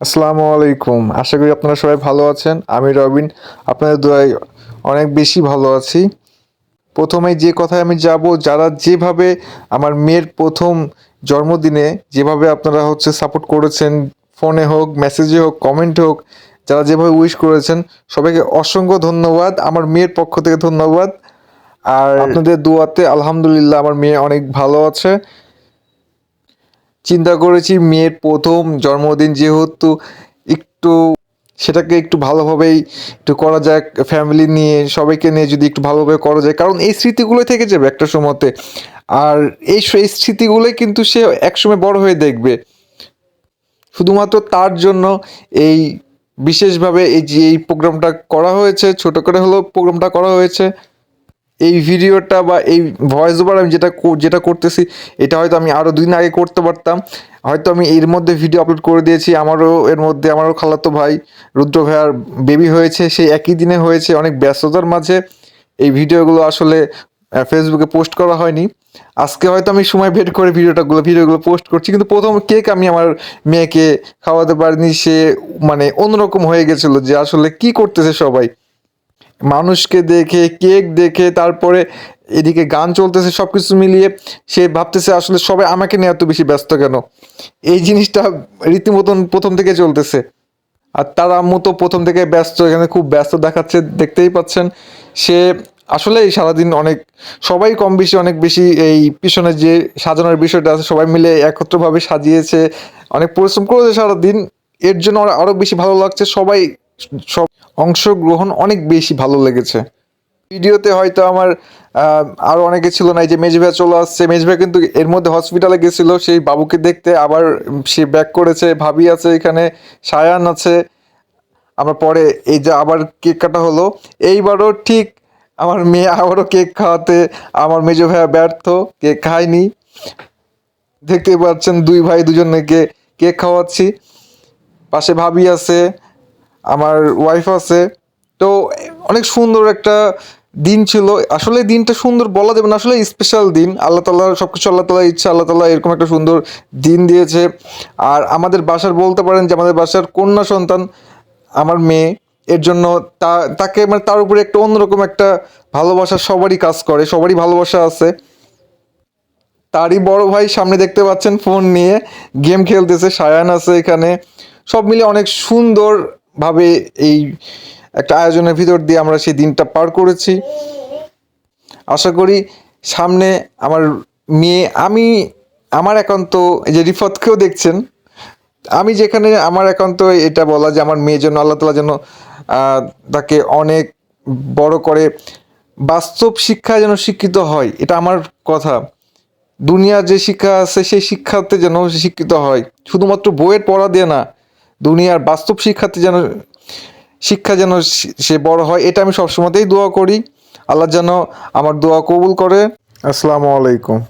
আসসালামু আলাইকুম। আশা করি আপনারা সবাই ভালো আছেন। আমি রবিন। আপনাদের দোয়ায় অনেক বেশি ভালো আছি। প্রথমে যে কথায় আমি যাব, যারা যেভাবে আমার মেয়ের প্রথম জন্মদিনে যেভাবে আপনারা হচ্ছে সাপোর্ট করেছেন ফোনে হোক মেসেজে হোক কমেন্টে হোক, যারা যেভাবে উইশ করেছেন, সবাইকে অসংখ্য ধন্যবাদ। আমার মেয়ের পক্ষ থেকে ধন্যবাদ। আর আপনাদের দোয়াতে আলহামদুলিল্লাহ আমার মেয়ে অনেক ভালো আছে। চিন্তা করেছি মেয়ের প্রথম জন্মদিন যেহেতু একটু সেটাকে একটু ভালোভাবেই একটু করা যায় ফ্যামিলি নিয়ে, সবাইকে নিয়ে যদি একটু ভালোভাবে করা যায়। কারণ এই স্মৃতিগুলোই থেকে যাবে একটা সময়তে। আর এই এই স্মৃতিগুলোই কিন্তু সে একসময় বড় হয়ে দেখবে। শুধুমাত্র তার জন্য এই বিশেষভাবে এই যে এই প্রোগ্রামটা করা হয়েছে, ছোট করে হলেও প্রোগ্রামটা করা হয়েছে এই ভিডিওটা বা এই ভয়েস ওভার আমি যেটা যেটা করতেছি, এটা হয়তো আমি আরও দুদিন আগে করতে পারতাম। হয়তো আমি এর মধ্যে ভিডিও আপলোড করে দিয়েছি, আমারও এর মধ্যে আমারও খালাতো ভাই রুদ্র ভাইয়ার বেবি হয়েছে, সেই একই দিনে হয়েছে, অনেক ব্যস্ততার মাঝে এই ভিডিওগুলো আসলে ফেসবুকে পোস্ট করা হয়নি। আজকে হয়তো আমি সময় বের করে ভিডিওটাগুলো ভিডিওগুলো পোস্ট করছি, কিন্তু প্রথম কেক আমি আমার মেয়েকে খাওয়াতে পারিনি, সে মানে অন্যরকম হয়ে গেছিল যে আসলে কি করতেছে সবাই। মানুষকে দেখে, কেক দেখে, তারপরে এদিকে গান চলতেছে সব কিছু মিলিয়ে সে ভাবতেছে আসলে সবাই আমাকে নিয়ে এত বেশি ব্যস্ত কেন? এই জিনিসটা রীতিমতন প্রথম থেকে চলতেছে। আর তার আম্মু তো প্রথম থেকে ব্যস্ত, এখানে খুব ব্যস্ত দেখাচ্ছে, দেখতেই পাচ্ছেন। সে আসলে এই সারাদিন অনেক, সবাই কম বেশি, অনেক বেশি এই পিছনে যে সাজানোর বিষয়টা আছে, সবাই মিলে একত্রভাবে সাজিয়েছে, অনেক পরিশ্রম করেছে সারাদিন। এর জন্য আরও বেশি ভালো লাগছে, সবাই সব অংশগ্রহণ অনেক বেশি ভালো লেগেছে। ভিডিওতে হয়তো আমার আরও অনেকে ছিল না, এই যে মেজভাই চলে আসছে। মেজভাই কিন্তু এর মধ্যে হসপিটালে গেছিল, সেই বাবুকে দেখতে আবার সে ব্যাক করেছে, ভাবি আছে এখানে, সায়ান আছে। আমরা পরে এই যে আবার কেক কাটা হলো। এইবারও ঠিক আমার মেয়ে আবারও কেক খাওয়াতে, আমার মেজো ভাইয়া ব্যর্থ কেক খায়নি। দেখতেই পাচ্ছেন দুই ভাই দুজনকে কেক খাওয়াচ্ছি। পাশে ভাবি আছে আমার ওয়াইফ আছে। তো অনেক সুন্দর একটা দিন ছিল। আসলে দিনটা সুন্দর বলা যাবে না, আসলে স্পেশাল দিন। আল্লাহ তাল্লাহ সব কিছু আল্লাহ তাল্লাহ ইচ্ছা, আল্লাহ তাল্লাহ এরকম একটা সুন্দর দিন দিয়েছে। আর আমাদের বাসার বলতে পারেন যে আমাদের বাসার কন্যা সন্তান, আমার মেয়ে, এর জন্য তা, তাকে মানে তার উপরে একটা অন্যরকম একটা ভালোবাসা সবারই কাজ করে, সবারই ভালোবাসা আছে। তারই বড় ভাই সামনে দেখতে পাচ্ছেন ফোন নিয়ে গেম খেলতেছে, সায়ান আছে এখানে। সব মিলে অনেক সুন্দরভাবে এই একটা আয়োজনের ভিতর দিয়ে আমরা সেই দিনটা পার করেছি। আশা করি সামনে আমার মেয়ে, আমি, আমার একান্ত, এই যে রিফতকেও দেখছেন, আমি যেখানে আমার একান্ত এটা বলা যে আমার মেয়ে যেন আল্লাহ তালা যেন তাকে অনেক বড় করে বাস্তব শিক্ষায় যেন শিক্ষিত হয়, এটা আমার কথা। দুনিয়ার যে শিক্ষা আছে, সেই শিক্ষাতে যেন শিক্ষিত হয়। শুধুমাত্র বইয়ের পড়া দিয়ে না দুনিয়ার বাস্তব শিক্ষার্থী যেন, শিক্ষা যেন সে- বড় হয়, এটা আমি সবসময়তেই দোয়া করি। আল্লাহ যেন আমার দোয়া কবুল করে। আসসালামু আলাইকুম।